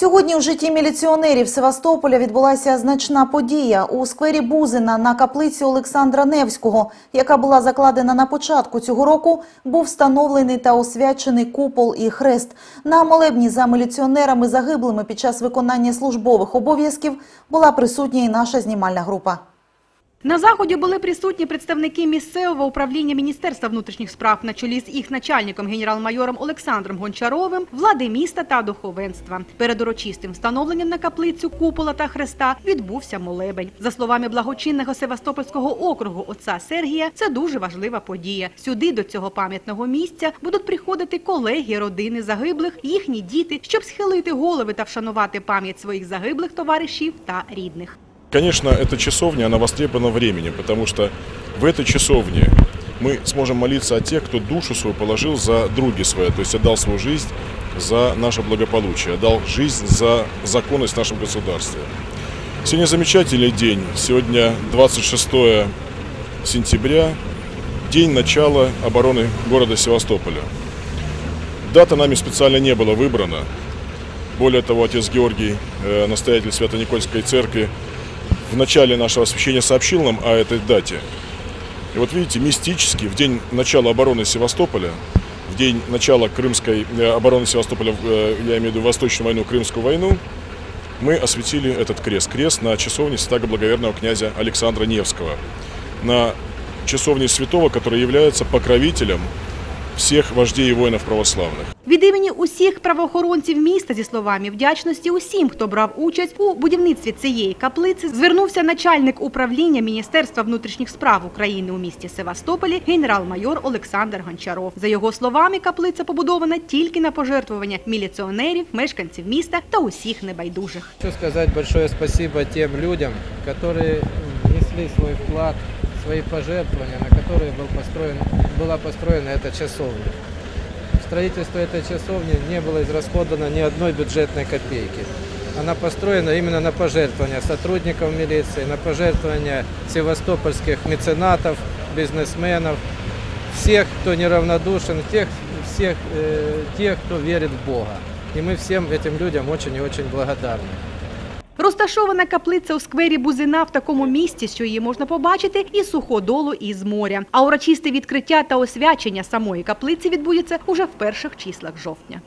Сьогодні у житті міліціонерів Севастополя відбулася значна подія. У сквері Бузина на каплиці Олександра Невського, яка була закладена на початку цього року, був встановлений та освячений купол і хрест. На молебні за міліціонерами загиблими під час виконання службових обов'язків була присутня і наша знімальна група. На заході були присутні представники місцевого управління Міністерства внутрішніх справ на чолі з їх начальником генерал-майором Олександром Гончаровим, влади міста та духовенства. Перед урочистим встановленням на каплицю купола та хреста відбувся молебень. За словами благочинного Севастопольського округу отця Сергія, це дуже важлива подія. Сюди до цього пам'ятного місця будуть приходити колеги родини загиблих, їхні діти, щоб схилити голови та вшанувати пам'ять своїх загиблих товаришів та рідних. Конечно, эта часовня, она востребована временем, потому что в этой часовне мы сможем молиться о тех, кто душу свою положил за други свои, то есть отдал свою жизнь за наше благополучие, отдал жизнь за законность в нашем государстве. Сегодня замечательный день. Сегодня 26 сентября, день начала обороны города Севастополя. Дата нами специально не была выбрана. Более того, отец Георгий, э, настоятель Свято-Никольской церкви, в начале нашего освящения сообщил нам о этой дате. И вот видите, мистически, в день начала обороны Севастополя, в день начала крымской э, обороны Севастополя, э, я имею в виду Восточную войну, Крымскую войну, мы осветили этот крест. Крест на часовне святого благоверного князя Александра Невского. На часовне святого, который является покровителем всех вождей и воинов православных. Від імені усіх правоохоронців міста зі словами вдячності усім, хто брав участь у будівництві цієї каплиці, звернувся начальник управління Міністерства внутрішніх справ України у місті Севастополі генерал-майор Олександр Гончаров. За його словами, каплиця побудована тільки на пожертвування міліціонерів, мешканців міста та усіх небайдужих. Хочу сказать большое спасибо тем людям, которые внесли свой вклад, свои пожертвования, на которые был построен, была построена эта часовня. В строительство этой часовни не было израсходовано ни одной бюджетной копейки. Она построена именно на пожертвования сотрудников милиции, на пожертвования севастопольских меценатов, бизнесменов, всех, кто неравнодушен, тех, всех э, тех, кто верит в Бога. И мы всем этим людям очень и очень благодарны. Розташована каплиця у сквері Бузина в такому місці, що її можна побачити і суходолу, з моря. А урочисте відкриття та освячення самої каплиці відбудеться уже в перших числах жовтня.